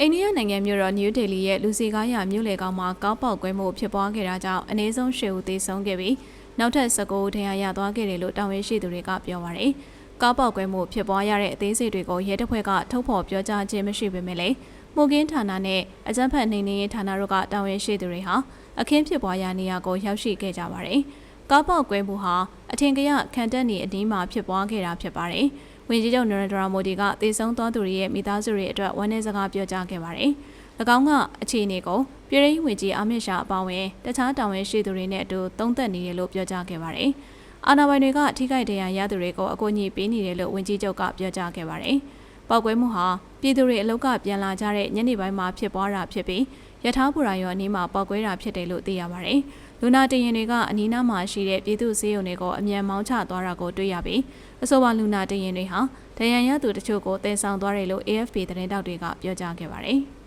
အိန္ဒိယနိုင်ငံမြို့တော်နယူးဒေလီရဲ့လူစီကားရမြို့လေကောင်မှာကားပေါက်ကွဲမှုဖြစ်ပွားခဲ့တာကြောင့်အနည်းဆုံး၈ဦးသေဆုံးခဲ့ပြီးနောက်ထပ်19ဦးထဏ်ရာရသွားခဲ့တယ်လို့တာဝန်ရှိသူတွေကပြောပါရယ်။ကားပေါက်ကွဲမှုဖြစ်ပွားရတဲ့အသေးစိတ်တွေကိုရဲတပ်ဖွဲ့ကထုတ်ဖော်ပြောကြားခြင်းမရှိပေမဲ့လည်းမှုကင်းဌာနနဲ့အကြမ်းဖက်နှိမ်နင်းရေးဌာနတို့ကတာဝန်ရှိသူတွေဟာအခင်းဖြစ်ပွားရာနေရာကိုရောက်ရှိခဲ့ကြပါရယ်။ ကားပေါက်ကွဲမှုဟာအထင်ကရခံတက်နေအနီးမှာဖြစ်ပွားခဲ့တာဖြစ်ပါတယ်။ဝန်ကြီးချုပ်နရန္ဒရာမိုဒီကတည်ဆုံသွားသူတွေရဲ့မိသားစုတွေအတွက်ဝမ်းနည်းစကားပြောကြားခဲ့ပါတယ်။၎င်းကအခြေအနေကိုပြည်ထောင်ဝင်ကြီးအာမစ်ရှာအပောင်းဝင်တခြားတာဝန်ရှိသူတွေနဲ့အတူသုံးသပ်နေတယ်လို့ပြောကြားခဲ့ပါတယ်။အာဏာပိုင်တွေကထိခိုက်ဒဏ်ရာရသူတွေကိုအကူအညီပေးနေတယ်လို့ဝန်ကြီးချုပ်ကပြောကြားခဲ့ပါတယ်။ ပောက်ကွဲမှုဟာပြည်သူတွေအလောက်ကပြန်လာကြတဲ့ညနေပိုင်းမှာဖြစ်ပွားတာဖြစ်ပြီးရထားဘူရာရောအနီးမှာပောက်ကွဲတာဖြစ်တယ်လို့သိရပါတယ်။လူနာတင်ရင်တွေကအနီးနားမှာရှိတဲ့ပြည်သူစေယုံတွေကိုအမြန်မောင်းချသွားတာကိုတွေ့ရပြီးအဆိုပါလူနာတင်ရင်တွေဟာဒဏ်ရာရသူတချို့ကိုတည်ဆောင်သွားတယ်လို့ AFP သတင်းတောက်တွေကပြောကြားခဲ့ပါတယ်။